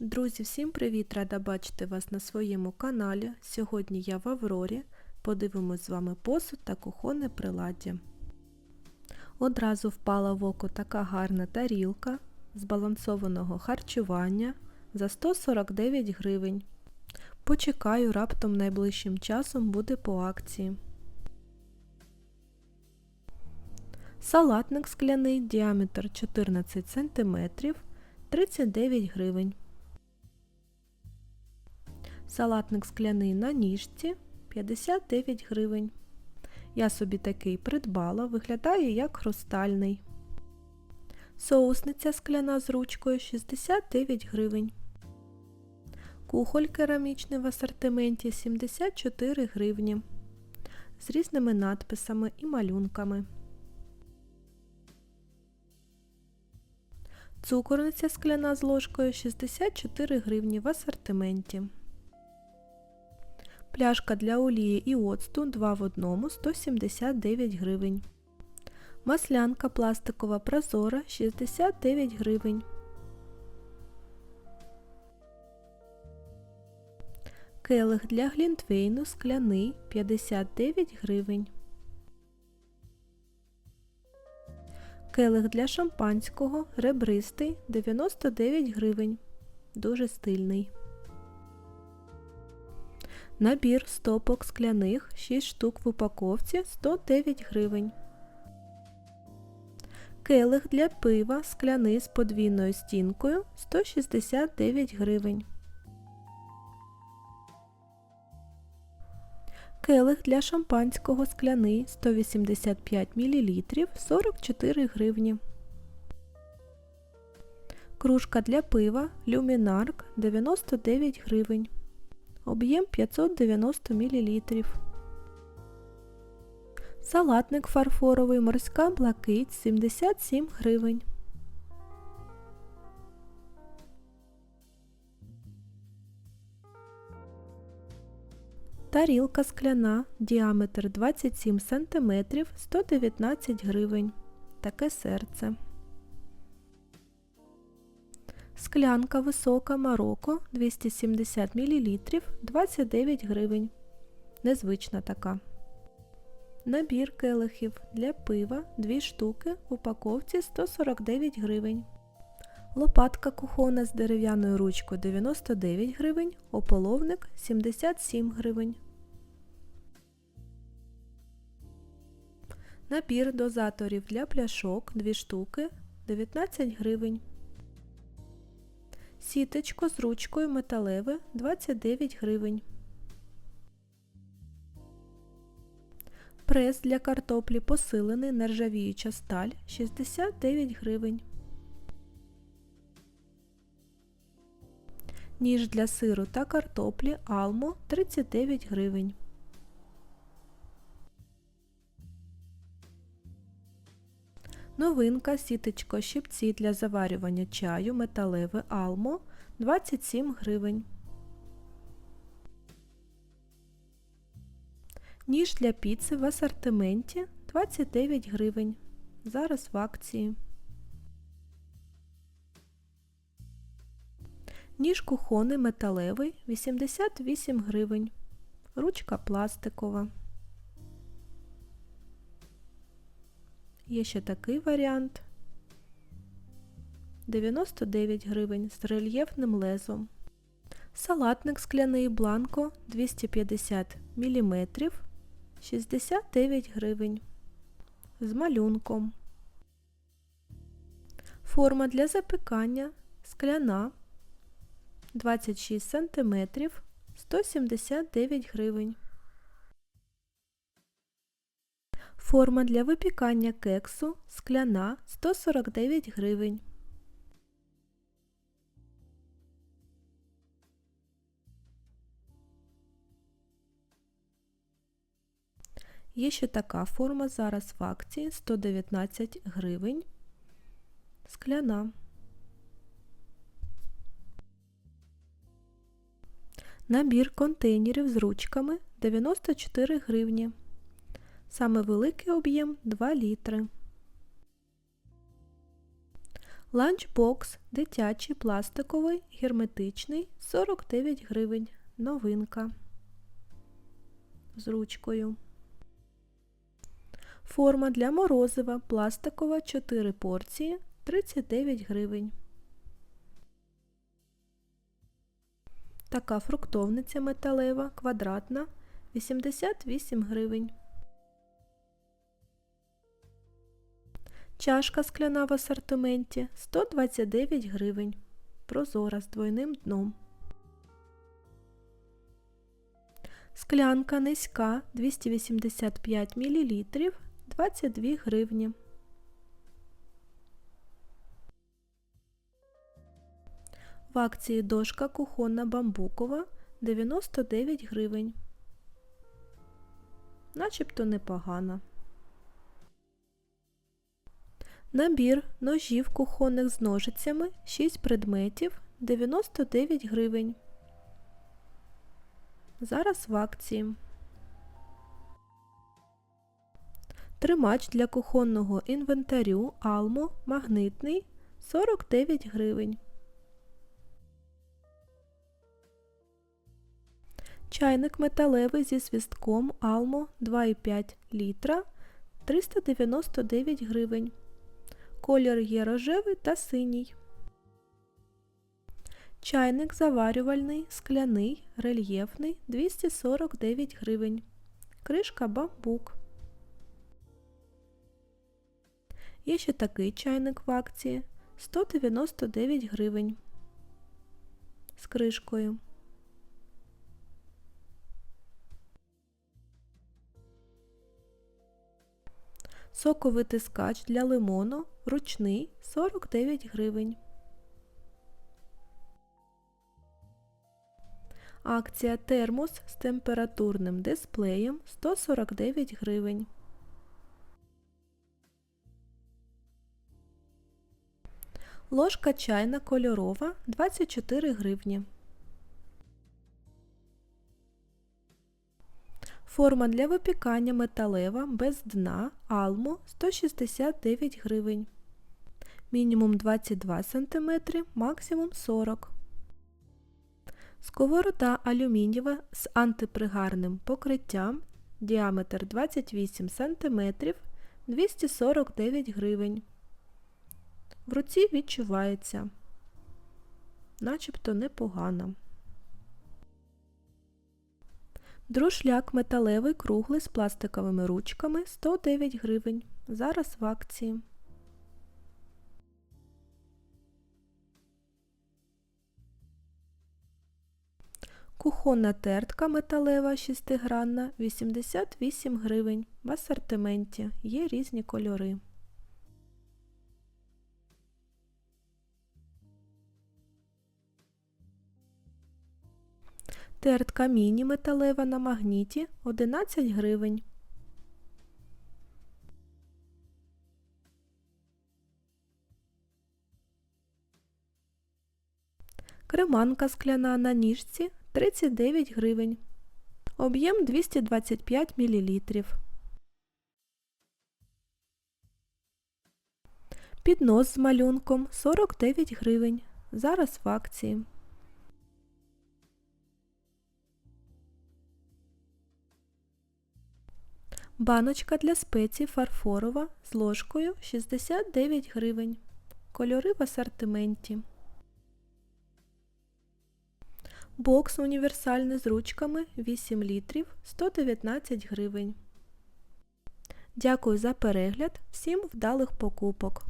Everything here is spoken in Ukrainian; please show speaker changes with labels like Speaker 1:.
Speaker 1: Друзі, всім привіт! Рада бачити вас на своєму каналі. Сьогодні я в Аврорі. Подивимось з вами посуд та кухонне приладдя. Одразу впала в око така гарна тарілка збалансованого харчування за 149 гривень. Почекаю, раптом найближчим часом буде по акції. Салатник скляний, діаметр 14 см, 39 гривень. Салатник скляний на ніжці 59 гривень. Я собі такий придбала, виглядає як хрустальний. Соусниця скляна з ручкою 69 гривень. Кухоль керамічний в асортименті 74 гривні. З різними надписами і малюнками. Цукорниця скляна з ложкою 64 гривні в асортименті. Пляшка для олії і оцту 2 в 1 179 гривень. Маслянка пластикова прозора 69 гривень. Келих для глінтвейну скляний 59 гривень. Келих для шампанського ребристий 99 гривень. Дуже стильний. Набір стопок скляних 6 штук в упаковці 109 гривень. Келих для пива скляний з подвійною стінкою 169 гривень. Келих для шампанського скляний 185 мл 44 гривні. Кружка для пива Люмінарк 99 гривень. Об'єм 590 мл. Салатник фарфоровий морська блакить 77 гривень. Тарілка скляна, діаметр 27 см 119 гривень. Таке серце. Склянка висока Марокко 270 мл 29 гривень. Незвична така. Набір келихів для пива 2 штуки в упаковці 149 гривень. Лопатка кухона з дерев'яною ручкою 99 гривень, ополовник 77 гривень. Набір дозаторів для пляшок 2 штуки 19 гривень. Сіточко з ручкою металеве 29 гривень. Прес для картоплі посилений нержавіюча сталь 69 гривень. Ніж для сиру та картоплі Алмо 39 гривень. Новинка сіточко щипці для заварювання чаю металеве Алмо 27 гривень. Ніж для піци в асортименті 29 гривень. Зараз в акції. Ніж кухонний металевий 88 гривень. Ручка пластикова. Є ще такий варіант 99 гривень з рельєфним лезом. Салатник скляний бланко 250 мм 69 гривень. З малюнком. Форма для запікання скляна 26 см 179 гривень. Форма для випікання кексу скляна 149 гривень. Є ще така форма зараз в акції 119 гривень. Скляна. Набір контейнерів з ручками 94 гривні. Саме великий об'єм 2 літри. Ланчбокс дитячий пластиковий герметичний 49 гривень. Новинка. З ручкою. Форма для морозива пластикова 4 порції 39 гривень. Така фруктовниця металева квадратна 88 гривень. Чашка скляна в асортименті 129 гривень. Прозора з двойним дном. Склянка низька 285 мл 22 гривні. В акції дошка кухонна бамбукова 99 гривень. Начебто непогана. Набір ножів кухонних з ножицями 6 предметів 99 гривень. Зараз в акції. Тримач для кухонного інвентарю Almo магнитний 49 гривень. Чайник металевий зі свістком Almo 2,5 літра 399 гривень. Колір є рожевий та синій. Чайник заварювальний, скляний, рельєфний 249 гривень. Кришка бамбук. Є ще такий чайник в акції 199 гривень. З кришкою. Соковитискач для лимону ручний 49 гривень. Акція термос з температурним дисплеєм 149 гривень. Ложка чайна кольорова 24 гривні. Форма для випікання металева без дна Алмо 169 гривень. Мінімум 22 см, максимум 40 Сковорода алюмінієва з антипригарним покриттям, діаметр 28 см, 249 гривень. В руці відчувається, начебто непогано. Друшляк металевий круглий з пластиковими ручками 109 гривень. Зараз в акції. Кухонна тертка металева 6-гранна 88 гривень. В асортименті є різні кольори. Тертка міні металева на магніті 11 гривень. Креманка скляна на ніжці 39 гривень. Об'єм 225 мл. Піднос з малюнком 49 гривень. Зараз в акції. Баночка для спецій фарфорова з ложкою 69 гривень. Кольори в асортименті. Бокс універсальний з ручками 8 літрів 119 гривень. Дякую за перегляд. Всім вдалих покупок!